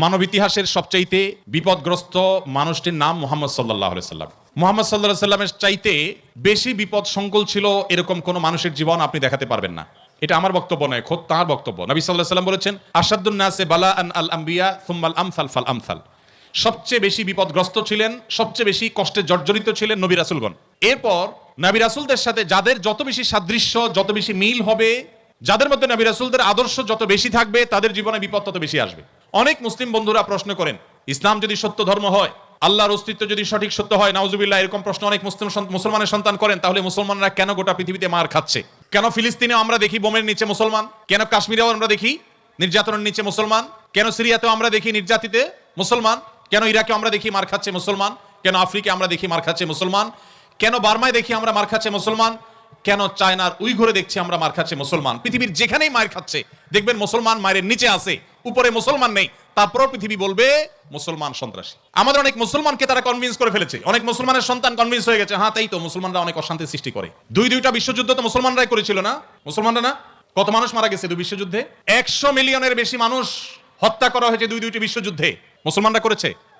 মানব ইতিহাসের সবচাইতে বিপদগ্রস্ত মানুষটির নাম মোহাম্মদ সাল্লাহ সাল্লাম। মোহাম্মদ সাল্লাহ সাল্লামের চাইতে বেশি বিপদ সংকুল ছিল এরকম কোনো মানুষের জীবন আপনি দেখাতে পারবেন না। এটা আমার বক্তব্য নয়, খোদ তাঁর বক্তব্য। নবী সাল্লাহ সাল্লাম বলেছেন আসাদুন্নাসে বালা আন আল আম্বিয়া থুম্মাল আমসাল ফাল আমসাল। সবচেয়ে বেশি বিপদগ্রস্ত ছিলেন, সবচেয়ে বেশি কষ্টে জর্জরিত ছিলেন নবী রাসুলগণ। এরপর নবী রাসুলদের সাথে যাদের যত বেশি সাদৃশ্য, যত বেশি মিল হবে, যাদের মধ্যে নবী রাসুলদের আদর্শ যত বেশি থাকবে, তাদের জীবনে বিপদ তত বেশি আসবে। অনেক মুসলিম বন্ধুরা প্রশ্ন করেন, ইসলাম যদি সত্য ধর্ম হয়, আল্লাহর অস্তিত্ব যদি সঠিক সত্য হয়, নাউজুবিল্লাহ, এরকম প্রশ্ন অনেক মুসলিম মুসলমানের সন্তান করেন, তাহলে মুসলমানরা কেন গোটা পৃথিবীতে মার খাচ্ছে? কেন ফিলিস্তিনেও আমরা দেখি বোমের নিচে মুসলমান? কেন কাশ্মীরেও আমরা দেখি নির্যাতনের নিচে মুসলমান? কেন সিরিয়াতেও আমরা দেখি নির্যাতিতে মুসলমান? কেন ইরাকে আমরা দেখি মার খাচ্ছে মুসলমান? কেন আফ্রিকা আমরা দেখি মার খাচ্ছে মুসলমান? কেন বার্মায় দেখি আমরা মার খাচ্ছে মুসলমান? কেন চায়নার উইঘরে দেখছি আমরা মার খাচ্ছে মুসলমান? পৃথিবীর যেখানেই মার খাচ্ছে, দেখবেন মুসলমান মায়ের নিচে আছে, উপরে মুসলমান নেই। তারপর পৃথিবী বলবে মুসলমান সন্ত্রাসী। আমাদের অনেক মুসলমানকে তারা কনভিন্স করে ফেলেছে। অনেক মুসলমানের সন্তান কনভিন্স হয়ে গেছে হ্যাঁ তাই তো, মুসলমানরা অনেক অশান্তি সৃষ্টি করে। দুই দুইটা বিশ্বযুদ্ধ তো মুসলমানরাই করেছিল না? মুসলমানরা না? কত মানুষ মারা গেছে দুই বিশ্বযুদ্ধে? একশো মিলিয়নের বেশি মানুষ হত্যা করা হয়েছে দুই দুইটি বিশ্বযুদ্ধে। মুসলমানরা করেছে?